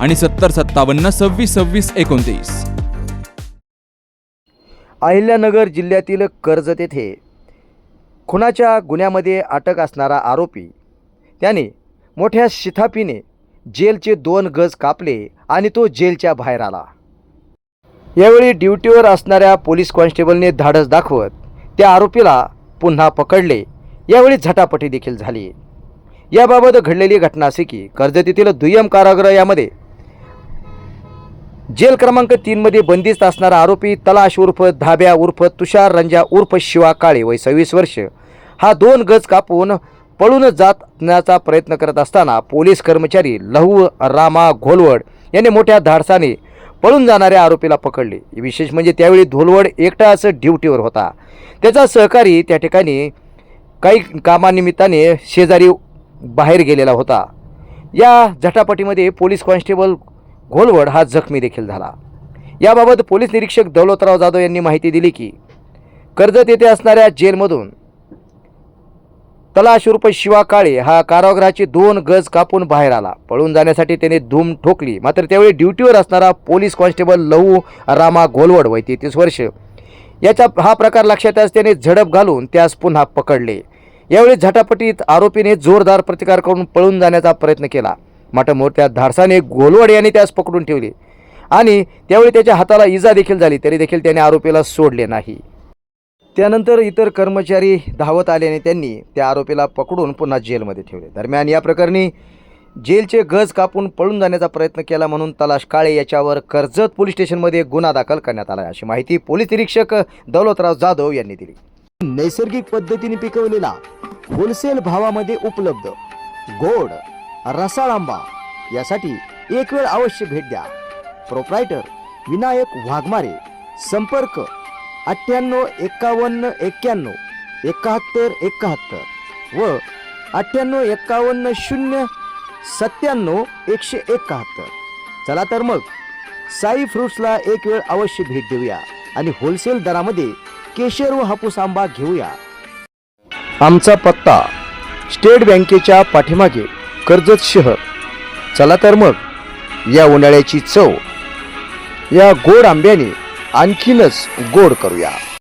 आणि सत्तर सत्तावन्न सव्वीस सव्वीस एकोणतीस. अहिल्यानगर जिल्ह्यातील कर्जत येथे खुनाच्या गुन्ह्यामध्ये अटक असणारा आरोपी त्याने मोठ्या शिथापीने जेलचे दोन गज कापले आणि तो जेलच्या बाहेर आला. यावेळी ड्युटीवर असणाऱ्या पोलीस कॉन्स्टेबलने धाडस दाखवत त्या आरोपीला पुन्हा पकडले. यावेळी झटापटी देखील झाली. याबाबत घडलेली घटना अशी की कर्जत येथील दुय्यम कारागृह यामध्ये जेल क्रमांक तीनमध्ये बंदिस्त असणारा आरोपी तलाश उर्फ धाब्या उर्फ तुषार रंजा उर्फ शिवा काळे वय सव्वीस वर्ष. हा दोन गज कापून पळून जाण्याचा प्रयत्न करत असताना पोलीस कर्मचारी लहू रामा घोलवड यांनी मोठ्या धाडसाने पळून जाणाऱ्या आरोपीला पकडले. विशेष म्हणजे त्यावेळी धोलवड एकटाच ड्युटीवर होता. त्याचा सहकारी त्या ठिकाणी काही कामानिमित्ताने शेजारी बाहेर गेलेला होता. या झटापटीमध्ये पोलीस कॉन्स्टेबल घोलवड हा जखमी देखील झाला. याबाबत पोलीस निरीक्षक दौलतराव जाधव यांनी माहिती दिली की कर्जत येथे असणाऱ्या जेलमधून तलाश शिवा काळे हा कारागृहाचे दोन गज कापून बाहेर आला. पळून जाण्यासाठी त्याने धूम ठोकली. मात्र त्यावेळी ड्युटीवर असणारा पोलीस कॉन्स्टेबल लहू रामा घोलवड वय तेहतीस वर्ष याचा हा प्रकार लक्षात येताच त्याने झडप घालून त्यास पुन्हा पकडले. यावेळी झटापटीत आरोपीने जोरदार प्रतिकार करून पळून जाण्याचा प्रयत्न केला. मात्र त्या धाडसाने गोलवड यांनी त्यास पकडून ठेवले. आणि त्यावेळी त्याच्या हाताला इजा देखील झाली तरी देखील त्याने आरोपीला सोडले नाही. त्यानंतर इतर कर्मचारी धावत आल्याने त्यांनी त्या आरोपीला पकडून पुन्हा जेलमध्ये ठेवले. दरम्यान या प्रकरणी जेलचे गज कापून पळून जाण्याचा प्रयत्न केला म्हणून तलाश काळे याच्यावर कर्जत पोलीस स्टेशनमध्ये गुन्हा दाखल करण्यात आला. अशी माहिती पोलीस निरीक्षक दौलतराव जाधव यांनी दिली. नैसर्गिक पद्धतीने पिकवलेला होलसेल भावामध्ये उपलब्ध गोड रसाळ आंबा यासाठी एक वेळ अवश्य भेट द्या. प्रोप्रायटर विनायक वाघमारे. संपर्क अठ्ठ्याण्णव एक्कावन्न एक्क्याण्णव एकाहत्तर एकाहत्तर व अठ्ठ्याण्णव एक्कावन्न शून्य सत्त्याण्णव एकशे एकाहत्तर. चला तर मग साई फ्रुट्सला एक वेळ अवश्य भेट देऊया आणि होलसेल दरामध्ये केशर व हापूस आंबा घेऊया. आमचा पत्ता स्टेट बँकेच्या पाठीमागे. कर्जत शहर चला तर मग या उन्हाळ्याची चव या गोड आंब्याने आणखीनच गोड करूया.